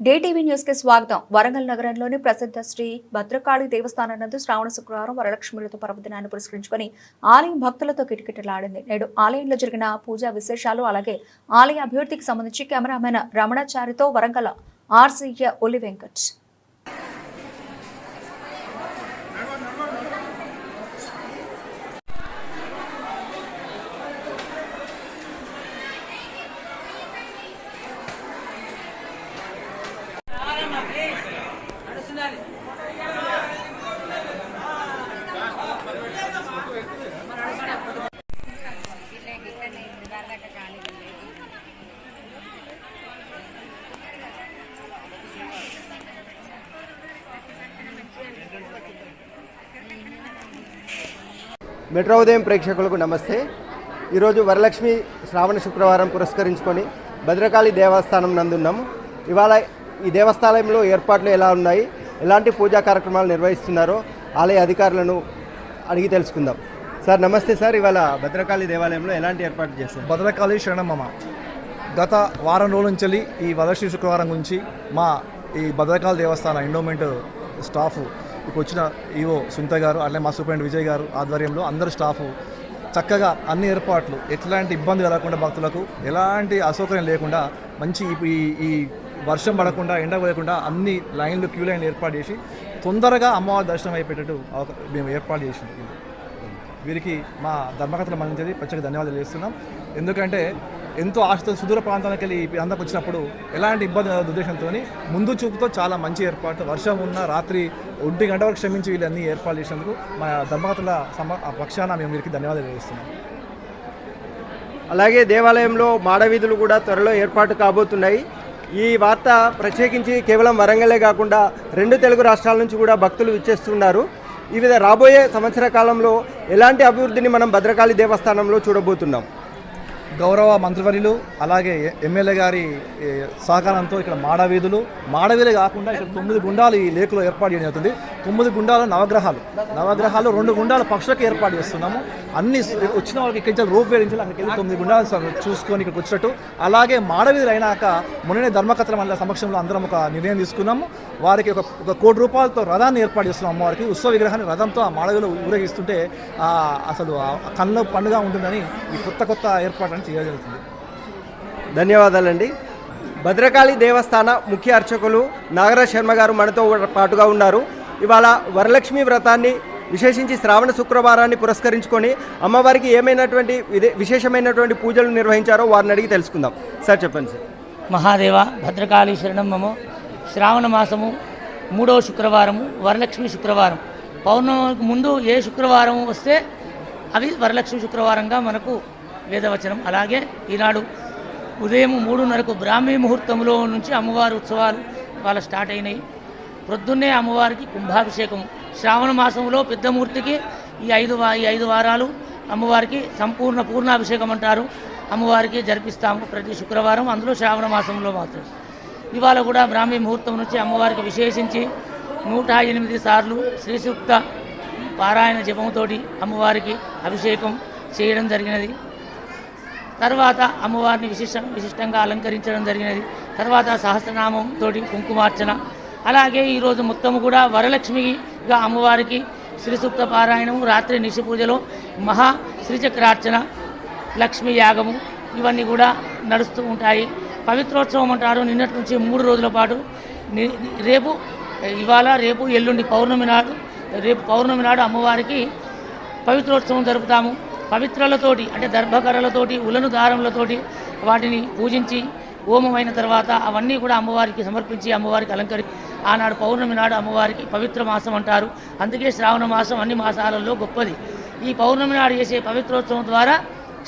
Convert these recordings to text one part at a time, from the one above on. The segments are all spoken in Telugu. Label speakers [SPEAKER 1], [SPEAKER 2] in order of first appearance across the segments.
[SPEAKER 1] డేటీవీ న్యూస్కి స్వాగతం. వరంగల్ నగరంలోని ప్రసిద్ధ శ్రీ భద్రకాళి దేవస్థానం నందు శ్రావణ శుక్రవారం వరలక్ష్మిలతో పర్వదినాన్ని పురస్కరించుకొని ఆలయం భక్తులతో కిటకిటలాడింది. నేడు ఆలయంలో జరిగిన పూజా విశేషాలు అలాగే ఆలయ అభివృద్ధికి సంబంధించి కెమెరామెన్ రమణాచారితో వరంగల్ ఆర్సీఏ ఒలి వెంకట్
[SPEAKER 2] మెట్రో ఉదయం ప్రేక్షకులకు నమస్తే. ఈరోజు వరలక్ష్మి శ్రావణ శుక్రవారం పురస్కరించుకొని భద్రకాళి దేవస్థానం నందున్నాము ఇవాళ ఈ దేవస్థానంలో ఏర్పాట్లు ఎలా ఉన్నాయి? ఎలాంటి పూజా కార్యక్రమాలు నిర్వహిస్తున్నారో ఆలయ అధికారులను అడిగి తెలుసుకుందాం. సార్ నమస్తే సార్. ఇవాళ భద్రకాళి దేవాలయంలో ఎలాంటి ఏర్పాటు చేశారు?
[SPEAKER 3] భద్రకాళి శరణమ్మ గత వారం రోజుల నుంచి ఈ వదర్శి శుక్రవారం గురించి మా ఈ భద్రకాళి దేవస్థాన ఎండోమెంట్ స్టాఫ్ ఇప్పుడు వచ్చిన ఈవో సునీత గారు అట్లే మా సూపరింట్ విజయ్ గారు ఆధ్వర్యంలో అందరు స్టాఫ్ చక్కగా అన్ని ఏర్పాట్లు ఎట్లాంటి ఇబ్బంది కలగకుండా భక్తులకు ఎలాంటి అసౌకర్యం లేకుండా మంచి ఈ- ఈ ఈ వర్షం పడకుండా ఎండ పడకుండా అన్ని లైన్లు క్యూ లైన్లు ఏర్పాటు చేసి తొందరగా అమ్మవారి దర్శనం అయిపోయేటట్టు మేము ఏర్పాటు చేసినాం. వీరికి మా ధర్మకథలు మన్నించేది ప్రత్యేక ధన్యవాదాలు చేస్తున్నాం ఎందుకంటే ఎంతో ఆశతో సుదూర ప్రాంతానికి వెళ్ళి ఈ వచ్చినప్పుడు ఎలాంటి ఇబ్బంది ఉద్దేశంతో ముందు చూపుతో చాలా మంచి ఏర్పాటు వర్షం ఉన్న రాత్రి ఒంటి గంట వరకు క్షమించి వీళ్ళన్నీ ఏర్పాటు చేసినందుకు మా ధర్మకథల సమ పక్షాన మేము వీరికి ధన్యవాదాలు చేస్తున్నాం
[SPEAKER 2] అలాగే దేవాలయంలో మాడవీధులు కూడా త్వరలో ఏర్పాటు కాబోతున్నాయి. ఈ వార్త ప్రత్యేకించి కేవలం వరంగలే కాకుండా రెండు తెలుగు రాష్ట్రాల నుంచి కూడా భక్తులు విచ్చేస్తున్నారు. ఈ విధ రాబోయే సంవత్సర కాలంలో ఎలాంటి అభివృద్ధిని మనం భద్రకాళి దేవస్థానంలో చూడబోతున్నాం?
[SPEAKER 3] గౌరవ మంత్రివర్యులు అలాగే ఎమ్మెల్యే గారి సహకారంతో ఇక్కడ మాడవీధులు. మాడవీధులే కాకుండా ఇక్కడ తొమ్మిది గుండాలు ఈ లేకులో ఏర్పాటు చేయడం జరుగుతుంది. తొమ్మిది గుండాలు నవగ్రహాలు. నవగ్రహాలు రెండు గుండాలు పక్షులకు ఏర్పాటు చేస్తున్నాము. అన్ని వచ్చిన వాళ్ళకి ఇక్కడి నుంచి రోప్ అక్కడికి వెళ్ళి తొమ్మిది గుండాలు చూసుకొని ఇక్కడికి వచ్చినట్టు. అలాగే మాడవీధులు అయినాక మొన్ననే ధర్మకర్తల మండల సమక్షంలో అందరం ఒక నిర్ణయం తీసుకున్నాము. వారికి ఒక ఒక కోటి రూపాయలతో రథాన్ని ఏర్పాటు చేస్తున్నాం అమ్మవారికి. ఉత్సవ విగ్రహాన్ని రథంతో ఆ మాడవిలో ఊరేగిస్తుంటే అసలు కళ్ళ పండుగ ఉంటుందని ఈ కొత్త కొత్త ఏర్పాటు చేయగలుగుతుంది
[SPEAKER 2] ధన్యవాదాలండి. భద్రకాళి దేవస్థాన ముఖ్య అర్చకులు నాగరాజ్ శర్మ గారు మనతో పాటుగా ఉన్నారు. ఇవాళ వరలక్ష్మి వ్రతాన్ని విశేషించి శ్రావణ శుక్రవారాన్ని పురస్కరించుకొని అమ్మవారికి ఏమైనటువంటి విదే విశేషమైనటువంటి పూజలు నిర్వహించారో వారిని అడిగి తెలుసుకుందాం. సార్ చెప్పండి సార్.
[SPEAKER 4] మహాదేవ భద్రకాళి శరణం మమ. శ్రావణ మాసము మూడవ శుక్రవారము వరలక్ష్మి శుక్రవారం. పౌర్ణమికి ముందు ఏ శుక్రవారం వస్తే అవి వరలక్ష్మి శుక్రవారంగా మనకు వేదవచనం. అలాగే ఈనాడు ఉదయం మూడున్నరకు బ్రాహ్మీ ముహూర్తంలో నుంచి అమ్మవారి ఉత్సవాలు వాళ్ళ స్టార్ట్ అయినాయి. ప్రొద్దున్నే అమ్మవారికి కుంభాభిషేకం. శ్రావణ మాసంలో పెద్దమూర్తికి ఈ ఐదు ఈ ఐదు వారాలు అమ్మవారికి సంపూర్ణ పూర్ణాభిషేకం అంటారు. అమ్మవారికి జరిపిస్తాము ప్రతి శుక్రవారం అందులో శ్రావణ మాసంలో మాత్రం ఇవాళ కూడా బ్రాహ్మీ ముహూర్తం నుంచి అమ్మవారికి విశేషించి నూట ఎనిమిది సార్లు శ్రీసూక్త పారాయణ జపంతోటి అమ్మవారికి అభిషేకం చేయడం జరిగినది. తర్వాత అమ్మవారిని విశిష్ట విశిష్టంగా అలంకరించడం జరిగినది. తర్వాత సహస్రనామం తోటి కుంకుమార్చన. అలాగే ఈరోజు మొత్తము కూడా వరలక్ష్మిగా అమ్మవారికి శ్రీసూక్త పారాయణము రాత్రి నిశి పూజలో మహా శ్రీచక్రార్చన లక్ష్మీ యాగము ఇవన్నీ కూడా నడుస్తూ ఉంటాయి. పవిత్రోత్సవం అంటారు. నిన్నటి నుంచి మూడు రోజుల పాటు రేపు ఇవాళ రేపు ఎల్లుండి పౌర్ణమి నాడు రేపు పౌర్ణమి నాడు అమ్మవారికి పవిత్రోత్సవం జరుపుతాము. పవిత్రలతోటి అంటే దర్భకర్రలతోటి ఉలను దారములతోటి వాటిని పూజించి హోమమైన తర్వాత అవన్నీ కూడా అమ్మవారికి సమర్పించి అమ్మవారికి అలంకరి ఆనాడు పౌర్ణమి నాడు అమ్మవారికి పవిత్ర మాసం అంటారు. అందుకే శ్రావణ మాసం అన్ని మాసాలలో గొప్పది. ఈ పౌర్ణమి నాడు చేసే పవిత్రోత్సవం ద్వారా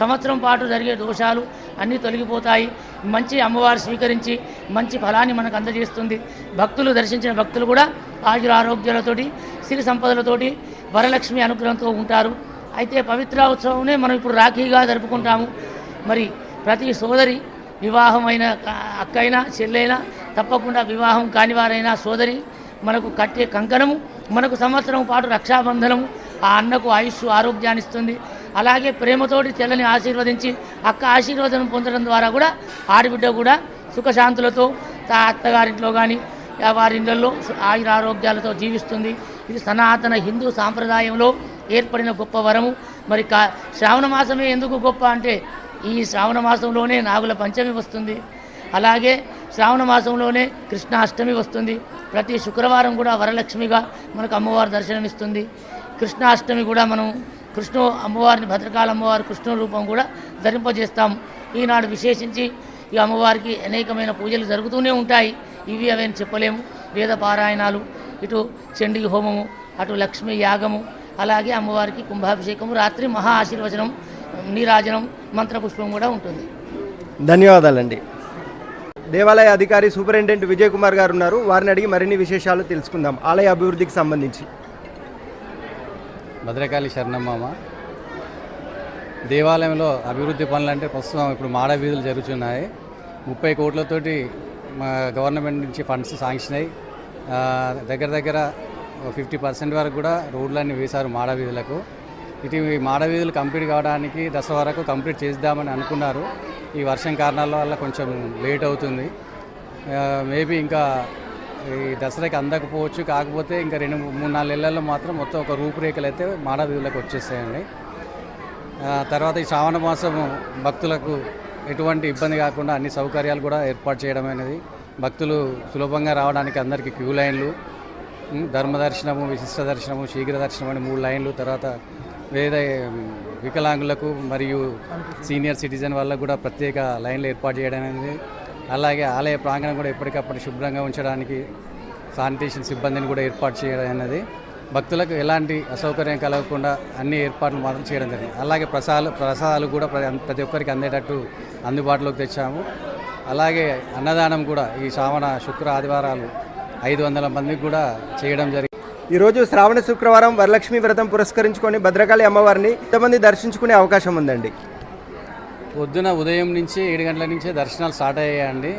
[SPEAKER 4] సంవత్సరం పాటు జరిగే దోషాలు అన్నీ తొలగిపోతాయి. మంచి అమ్మవారు స్వీకరించి మంచి ఫలాన్ని మనకు అందజేస్తుంది. భక్తులు దర్శించిన భక్తులు కూడా ఆయుర ఆరోగ్యాలతోటి సిరి సంపదలతోటి వరలక్ష్మి అనుగ్రహంతో ఉంటారు. అయితే పవిత్ర ఉత్సవంనే మనం ఇప్పుడు రాఖీగా జరుపుకుంటాము. మరి ప్రతి సోదరి వివాహమైన అక్కైనా చెల్లైనా తప్పకుండా వివాహం కానివారైనా సోదరి మనకు కట్టే కంకణము మనకు సంవత్సరం పాటు రక్షాబంధనము ఆ అన్నకు ఆయుష్ ఆరోగ్యాన్ని ఇస్తుంది. అలాగే ప్రేమతోటి తెల్లని ఆశీర్వదించి అక్క ఆశీర్వాదం పొందడం ద్వారా కూడా ఆడబిడ్డ కూడా సుఖశాంతులతో తా అత్తగారింట్లో కానీ వారి ఇళ్ళల్లో ఆయుర ఆరోగ్యాలతో జీవిస్తుంది. ఇది సనాతన హిందూ సాంప్రదాయంలో ఏర్పడిన గొప్ప వరము. మరి కా శ్రావణ మాసమే ఎందుకు గొప్ప అంటే ఈ శ్రావణ మాసంలోనే నాగుల పంచమి వస్తుంది. అలాగే శ్రావణ మాసంలోనే కృష్ణాష్టమి వస్తుంది. ప్రతి శుక్రవారం కూడా వరలక్ష్మిగా మనకు అమ్మవారు దర్శనమిస్తుంది. కృష్ణాష్టమి కూడా మనం కృష్ణ అమ్మవారిని భద్రకాళ అమ్మవారి కృష్ణ రూపం కూడా ధరింపజేస్తాం. ఈనాడు విశేషించి ఈ అమ్మవారికి అనేకమైన పూజలు జరుగుతూనే ఉంటాయి. ఇవి అవేని చెప్పలేము. వేద పారాయణాలు ఇటు చండీ హోమము అటు లక్ష్మీ యాగము అలాగే అమ్మవారికి కుంభాభిషేకము రాత్రి మహా ఆశీర్వచనం నీరాజనం మంత్రపుష్పం కూడా ఉంటుంది.
[SPEAKER 2] ధన్యవాదాలండి. దేవాలయ అధికారి సూపరింటెండెంట్ విజయ్ కుమార్ గారు ఉన్నారు. వారిని అడిగి మరిన్ని విశేషాలు తెలుసుకుందాం. ఆలయ అభివృద్ధికి సంబంధించి.
[SPEAKER 5] భద్రకాళి శరణమ్మ దేవాలయంలో అభివృద్ధి పనులు అంటే ప్రస్తుతం ఇప్పుడు మాడ వీధులు జరుగుతున్నాయి. ముప్పై కోట్లతోటి మా గవర్నమెంట్ నుంచి ఫండ్స్ శాంక్షన్ అయ్యి దగ్గర దగ్గర ఫిఫ్టీ పర్సెంట్ వరకు కూడా రోడ్లన్నీ వేశారు మాడ వీధులకు ఇటు ఈ మాడ వీధులు కంప్లీట్ కావడానికి దశ వరకు కంప్లీట్ చేద్దామని అనుకున్నారు. ఈ వర్షం కారణాల వల్ల కొంచెం లేట్ అవుతుంది. మేబీ ఇంకా ఈ దసరాకి అందకపోవచ్చు. కాకపోతే ఇంకా రెండు మూడు నాలుగు నెలల్లో మాత్రం మొత్తం ఒక రూపురేఖలు అయితే మాడ వీధులకు వచ్చేస్తాయండి తర్వాత ఈ శ్రావణ మాసం భక్తులకు ఎటువంటి ఇబ్బంది కాకుండా అన్ని సౌకర్యాలు కూడా ఏర్పాటు చేయడం అనేది భక్తులు సులభంగా రావడానికి అందరికీ క్యూ లైన్లు ధర్మదర్శనము ధర్మ దర్శనము విశిష్ట దర్శనము శీఘ్ర దర్శనం అని మూడు లైన్లు తర్వాత వేరే వికలాంగులకు మరియు సీనియర్ సిటిజన్ వాళ్ళకు కూడా ప్రత్యేక లైన్లు ఏర్పాటు చేయడం అనేది. అలాగే ఆలయ ప్రాంగణం కూడా ఎప్పటికప్పుడు శుభ్రంగా ఉంచడానికి శానిటేషన్ సిబ్బందిని కూడా ఏర్పాటు చేయడం అనేది. భక్తులకు ఎలాంటి అసౌకర్యం కలగకుండా అన్ని ఏర్పాట్లు మాత్రం చేయడం జరిగింది. అలాగే ప్రసాదాలు ప్రసాదాలు కూడా ప్ర- ప్రతి ఒక్కరికి అందేటట్టు అందుబాటులోకి తెచ్చాము. అలాగే అన్నదానం కూడా ఈ శ్రావణ శుక్ర ఆదివారాలు ఐదు వందల మందికి కూడా చేయడం జరిగింది.
[SPEAKER 2] ఈరోజు శ్రావణ శుక్రవారం వరలక్ష్మి వ్రతం పురస్కరించుకొని భద్రకాళి అమ్మవారిని ఎంతమంది దర్శించుకునే అవకాశం ఉందండి.
[SPEAKER 5] పొద్దున ఉదయం నుంచి ఏడు గంటల నుంచే దర్శనాలు స్టార్ట్ అయ్యాయండి.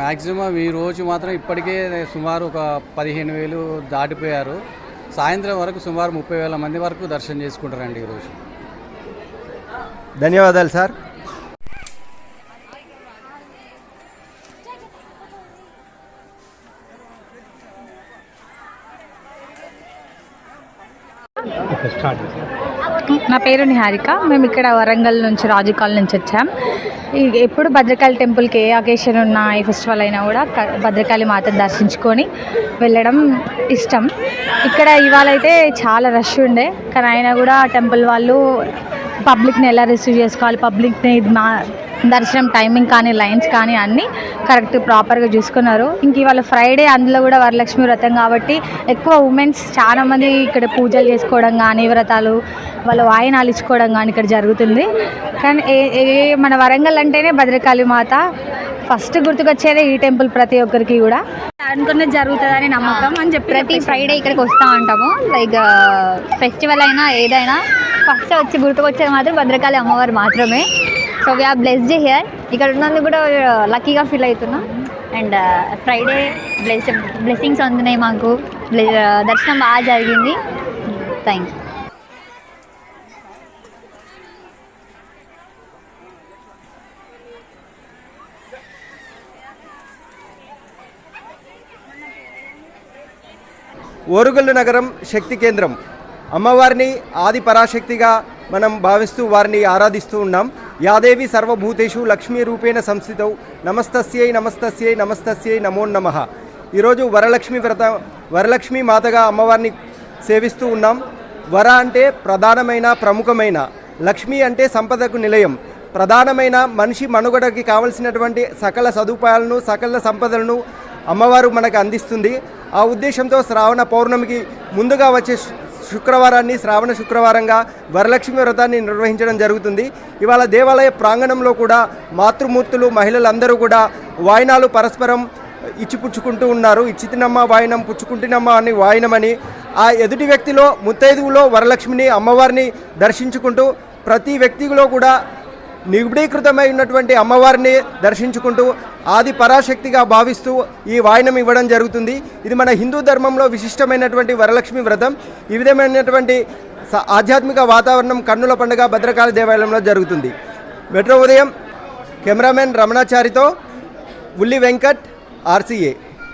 [SPEAKER 5] మ్యాక్సిమం ఈ రోజు మాత్రం ఇప్పటికే సుమారు ఒక పదిహేను వేలు దాటిపోయారు. సాయంత్రం వరకు సుమారు ముప్పై వేల మంది వరకు దర్శనం చేసుకుంటారండి ఈరోజు
[SPEAKER 2] ధన్యవాదాలు సార్.
[SPEAKER 6] నా పేరు నిహారిక. మేము ఇక్కడ వరంగల్ నుంచి రాజుకాల్ నుంచి వచ్చాం. ఎప్పుడు భద్రకాళి టెంపుల్కి ఏ అకేషన్ ఉన్న ఏ ఫెస్టివల్ అయినా కూడా క- భద్రకాళి మాతను దర్శించుకొని వెళ్ళడం ఇష్టం. ఇక్కడ ఇవాళ అయితే చాలా రష్ ఉండే. కానీ అయినా కూడా టెంపుల్ వాళ్ళు పబ్లిక్ని ఎలా రిసీవ్ చేసుకోవాలి పబ్లిక్ని మా దర్శనం టైమింగ్ కానీ లైన్స్ కానీ అన్నీ కరెక్ట్ ప్రాపర్గా చూసుకున్నారు. ఇంక ఇవాళ ఫ్రైడే అందులో కూడా వరలక్ష్మి వ్రతం కాబట్టి ఎక్కువ ఉమెన్స్ చాలా మంది ఇక్కడ పూజలు చేసుకోవడం కానీ వ్రతాలు వాళ్ళ వాయినాలు ఇచ్చుకోవడం కానీ ఇక్కడ జరుగుతుంది. కానీ ఏ ఏ మన వరంగల్ అంటేనే భద్రకాళి మాత. ఫస్ట్ గుర్తుకొచ్చేదే ఈ టెంపుల్ ప్రతి ఒక్కరికి కూడా. అనుకున్నది జరుగుతుందని నమ్మకం అని చెప్పి
[SPEAKER 7] ప్రతి ఫ్రైడే ఇక్కడికి వస్తూ ఉంటాము. లైక్ ఫెస్టివల్ అయినా ఏదైనా ఫస్ట్ వచ్చి గుర్తుకొచ్చేది మాత్రం భద్రకాళి అమ్మవారు మాత్రమే. సో వీఆర్ బ్లెస్డ్ హియర్ ఇక్కడ ఉన్నందుకు కూడా uh, లక్కీగా ఫీల్ అవుతున్నాం. అండ్ ఫ్రైడే బ్లెస్ బ్లెస్సింగ్స్ అందున్నాయి మాకు. Uh, దర్శనం బాగా జరిగింది. థ్యాంక్ యూ
[SPEAKER 2] ఓరుగల్లు నగరం శక్తి కేంద్రం. అమ్మవారిని ఆది పరాశక్తిగా మనం భావిస్తూ వారిని ఆరాధిస్తూ ఉన్నాం. యాదేవి సర్వభూతేషు లక్ష్మీ రూపేణ సంస్థితౌ. నమస్తస్యై నమస్తస్యై నమస్తస్యై నమో నమ. ఈరోజు వరలక్ష్మి వ్రత వరలక్ష్మి మాతగా అమ్మవారిని సేవిస్తూ ఉన్నాం. వర అంటే ప్రధానమైన ప్రముఖమైన. లక్ష్మి అంటే సంపదకు నిలయం. ప్రధానమైన మనిషి మనుగడకి కావలసినటువంటి సకల సదుపాయాలను సకల సంపదలను అమ్మవారు మనకు అందిస్తుంది. ఆ ఉద్దేశంతో శ్రావణ పౌర్ణమికి ముందుగా వచ్చే శుక్రవారాన్ని శ్రావణ శుక్రవారంగా వరలక్ష్మి వ్రతాన్ని నిర్వహించడం జరుగుతుంది. ఇవాళ దేవాలయ ప్రాంగణంలో కూడా మాతృమూర్తులు మహిళలందరూ కూడా వాయినాలు పరస్పరం ఇచ్చిపుచ్చుకుంటూ ఉన్నారు. ఇచ్చితినమ్మ వాయినం పుచ్చుకుంటున్నమ్మ అని వాయినమని ఆ ఎదుటి వ్యక్తిలో ముత్తైదువులో వరలక్ష్మిని అమ్మవారిని దర్శించుకుంటూ ప్రతి వ్యక్తిలో కూడా నిగుడీకృతమై ఉన్నటువంటి అమ్మవారిని దర్శించుకుంటూ ఆది పరాశక్తిగా భావిస్తూ ఈ వాయనం ఇవ్వడం జరుగుతుంది. ఇది మన హిందూ ధర్మంలో విశిష్టమైనటువంటి వరలక్ష్మి వ్రతం. ఈ విధమైనటువంటి ఆధ్యాత్మిక వాతావరణం కన్నుల పండుగ భద్రకాళి దేవాలయంలో జరుగుతుంది. మెట్రో ఉదయం కెమెరామెన్ రమణాచారితో ఉల్లి వెంకట్ ఆర్సీఏ.